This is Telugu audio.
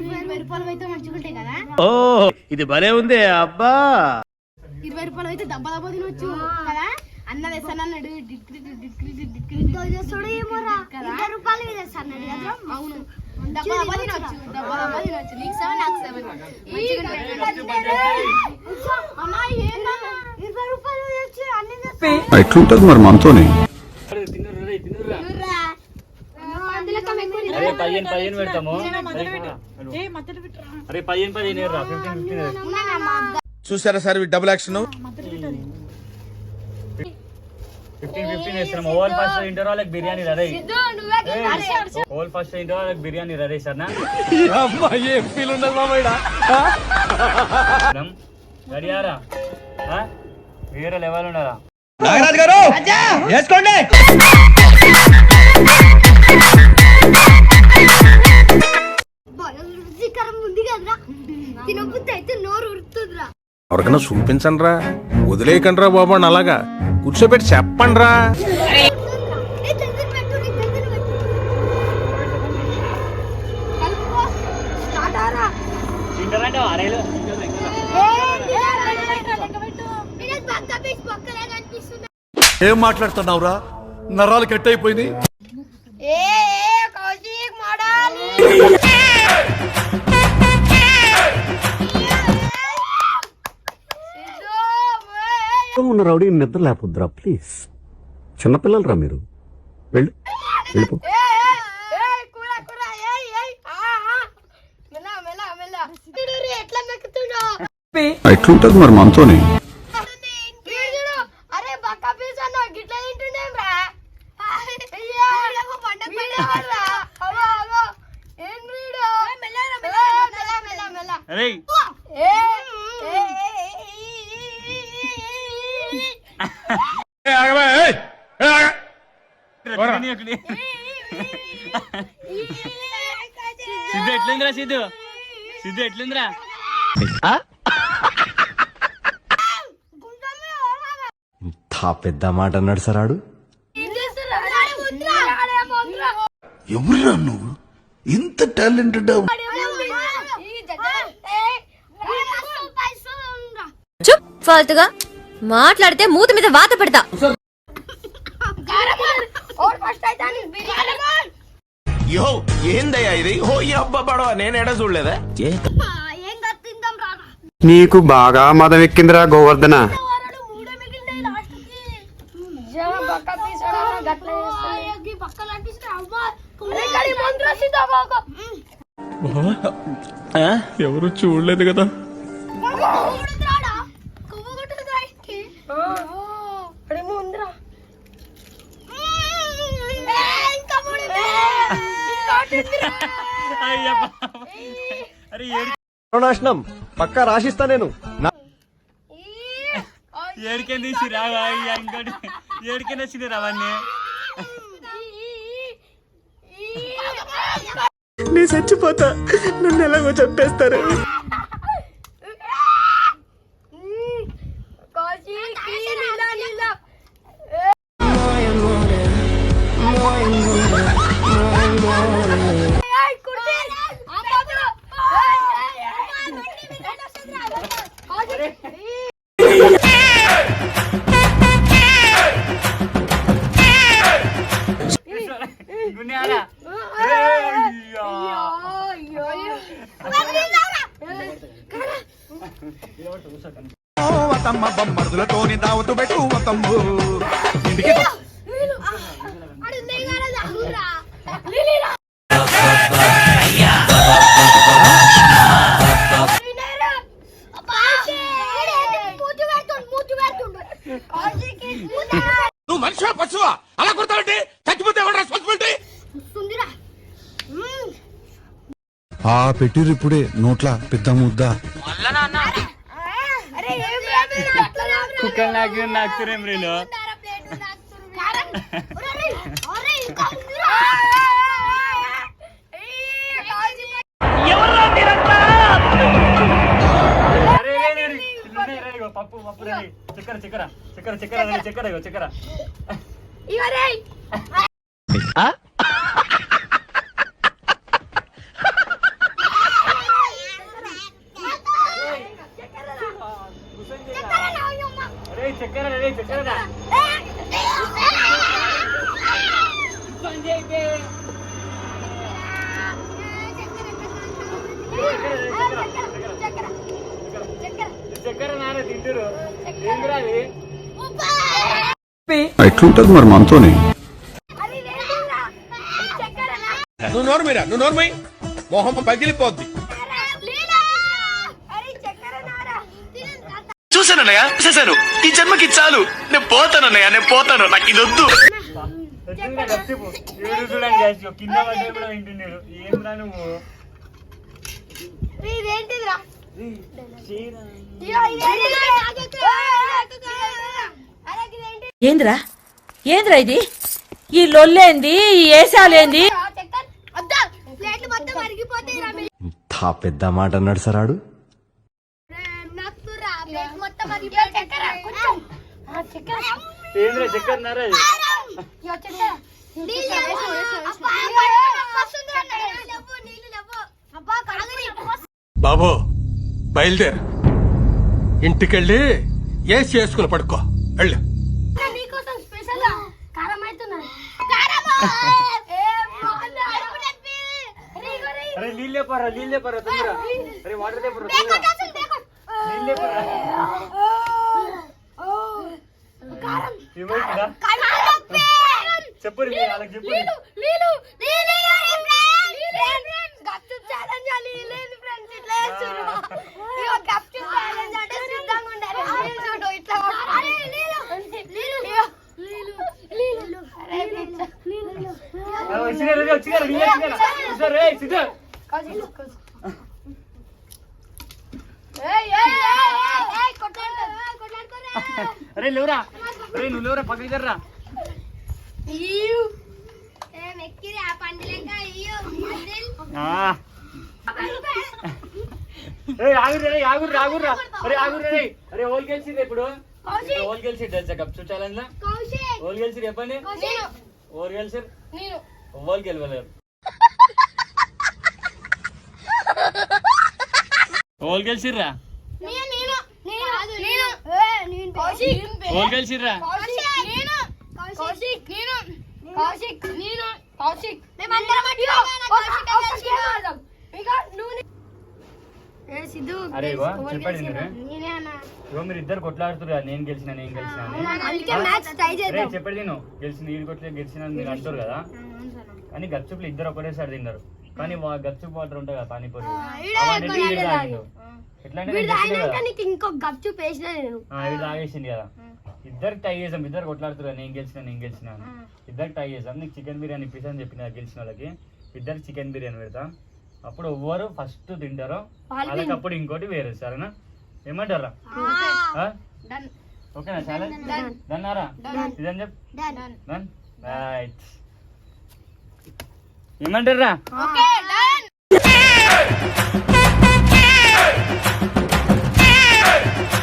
రూపాయలు అయితే మంచిగా ఉంటాయి కదా? ఓ ఇది భలే ఉంది అబ్బా. ఇరవై రూపాయలు అయితే దెబ్బ దెబ్బ తినొచ్చు కదా? అన్న తెస్తాను అన్నాడు డిక్రీ డిక్రీ డిక్రీ కదా? అవును. దెబ్బ దెబ్బ తినొచ్చు. దెబ్బ దెబ్బ తినొచ్చు. నీకు సెవెన్ నాకు సెవెన్ అన్న ఏందన్నా ఇరవై రూపాయలు తెచ్చి అన్ని ఎట్లుంటది మరి మనతోని. పదిహేను పదిహేను పెడతాము. అరే పదిహేను పదిహేను రా ఫిఫ్టీన్ ఫిఫ్టీన్ ఉన్నానమ్మా చూసారా sir double action fifteen fifteen వేస్తున్నాం. ఓవర్ ఫస్ట్ ఇంటర్ వాళ్ళకి బిర్యానీ రదే ఓవర్ ఫస్ట్ ఇంటర్ వాళ్ళకి బిర్యానీ రదే సరేనా గడియారా? ఆ? వేరే లెవెల్ ఉన్నారా? నాగరాజు గారు! వేసుకోండి! రుచికరం ఉంది కదరా తినబుద్ధి అయితే నోరు ఉరుకుతుందిరా ఎవరికైనా చూపించండి రా వదిలేయకండి రా బాబు అని అలాగా కూర్చోబెట్టి చెప్పండి రా ఏ మాట్లాడుతున్నావురా? నరాలు ఉన్న రౌడీ నిద్ర లేకపోద్దురా ప్లీజ్ చిన్నపిల్లలరా మీరు? వెళ్ళు. వెళ్ళిపో. ఎట్లుంటది మరి మనతోని అరే బక్క పీస్ అన్న గిట్ల తింటుండేం రా అయ్యో పండగ రా అగో అగో ఏం వీడు మెల్ల మెల్ల మెల్ల మెల్ల అరే ఏ ఏ సిద్ధు ఎట్లుందిరా సిద్ధు సిద్ధు ఎట్లుందిరా ఇంత పెద్ద మాట అన్నాడు సార్ ఆడు ఎవరురా నువ్వు ఇంత టాలెంటెడ్ చుప్ ఫాల్తుగా మాట్లాడితే మూతి మీద వాత పెడతా యో ఏందయ్యా ఇది? హో ఈ అబ్బా పడవ నేను ఎడ చూడలేదా? ఏం? కత్తిందాం రా నీకు బాగా మదం ఎక్కిందిరా గోవర్ధన. వారాలు మూడే మిగిలినాయి నాశనం పక్కా రాసిస్తా నేను. ఏడికని తీసి రావా ఇంకోటి ఏడికని వచ్చింది రావన్నీ నేను చచ్చిపోతా. నన్ను ఎలాగో చంపేస్తారు. వతమ్మ బొమ్మడులతోని దావతు పెట్టు ఇంటికి నువ్వు మనిషివా పశువా అలా కొడతావంటే చచ్చిపోతే ఎవరు రెస్పాన్సిబిలిటీ ఆ పెట్టిరు ఇప్పుడే నోట్ల పెద్ద ముద్దా. కుక్కలు నాకు నాకుతురేం రీలు అరే, రే, రే, రే. ఇల్లున్నాయి, రే, ఇగో పప్పు పప్పు చక్కెర చక్కెర చక్కెర చక్కెర. చక్కెర చక్కెర ఎట్లుంటది మరి మనతోనే? నువ్వు నోరు మీరా నువ్వు నోరు మొహం పగిలిపోద్ది. చూశానన్నయ్య చూశాను. ఈ జన్మకి చాలు. నేను పోతానన్నయ్య నేను పోతాను. నాకు ఇది వద్దు. ఏంద్రా? ఏంద్రా ఏంద్రా ఇది? ఈ లొల్లేంది ఈ ఏసాలేంది? పెద్ద మాట అన్నాడు సరాడు నక్కురా ప్లేట్ మొత్తం అరిగిపోతాయి చక్కెర కొంచెం చక్కెర ఏంద్రా చక్కెర నారే అది? ఇగో చక్కెర నీళ్ళు అబ్బా వస్తుందిరా నీళ్ళు లేవు నీళ్ళు అబ్బా కాగని బాబు బయలుదేరు. ఇంటికెళ్ళి ఏసి చేసుకుని పడుకో. వెళ్ళు. అరే నీళ్ళు లేపరా నీళ్ళు లేపరా తొందర అరే వాటర్ లేపరా తొందర నీళ్ళు లేపరా. లీలు లీలు వచ్చినారు వచ్చినారు వచ్చినారు అరే లేవురా. అరే నువ్వు లేవురా పక్కకి జర్రా ఇయ్యు ఏ మెక్కిరి ఆ పండులేక ఇయ్యు పందిల్ ఆ. ఏ ఆగురు రే ఆగురు ఆగుర్రా. అరే ఆగురు రే. అరే ఓల్ గెలిచింది ఇప్పుడు. ఓల్ గెలిచి తెలుసా కప్చు ఛాలెంజ్ లా కౌశిక్. ఓల్ గెలిచి చెప్పండి. ఓల్ గెలిచి ఓల్ గెలవలేరు ఓల్ గెలిచిర్రా నేను నేను నేను నేను ఏ నేను కౌశిక్ ఓల్ గెలిచిర్రా కౌశిక్ నేను కౌశిక్ నేను కౌశిక్ నేను కౌశిక్ మేమందరం అట్లా కౌశిక్ ఆడదాం ఇక నువ్వు నీ- ఏ సిద్ధు అరే ఇగో, ఎవరు చెప్పండి గెలిచిర్రా? మీరు. ఇద్దరు కొట్లాడుతున్నారు నేను గెలిచిన నేను గెలిచిన చెప్పండి నేను. గెలిచిన వీడు కొట్లే గెలిచిన మీరు అంటారు కదా. కానీ గప్చుప్లు ఇద్దరు ఒకటేసారి తిన్నారు. కానీ వా- గప్చుప్ వాటర్ ఉంటాయి కదా పానీపూరి. అవన్నీ ఎక్కువ వీడు తాగేది. తాగిండు. ఎట్లా అంటే వీడు నేను చెప్పిన తాగినాక కదా. నీకు ఇంకొక గప్చు పేసిన నేను ఆ, వీడు తాగేసింది కదా. ఇద్దరు టై చేసాం ఇద్దరు కొట్లాడుతున్నారు నేను గెలిచిన నేను గెలిచిన అని. ఇద్దరు టై చేసాం. నీకు చికెన్ బిర్యానీ ఇప్పిస్తా అని చెప్పిన గెలిచిన వాళ్ళకి. ఇద్దరు చికెన్ బిర్యానీ పెడతా. అప్పుడు ఎవ్వరు ఫస్ట్ తింటారో అప్పుడు ఇంకోటి వేరే సరేనా? ఏమంటారా? ఆ? ఓకేనా చాలా దన్నారా ఇదని డన్. రైట్ ఏమంటారా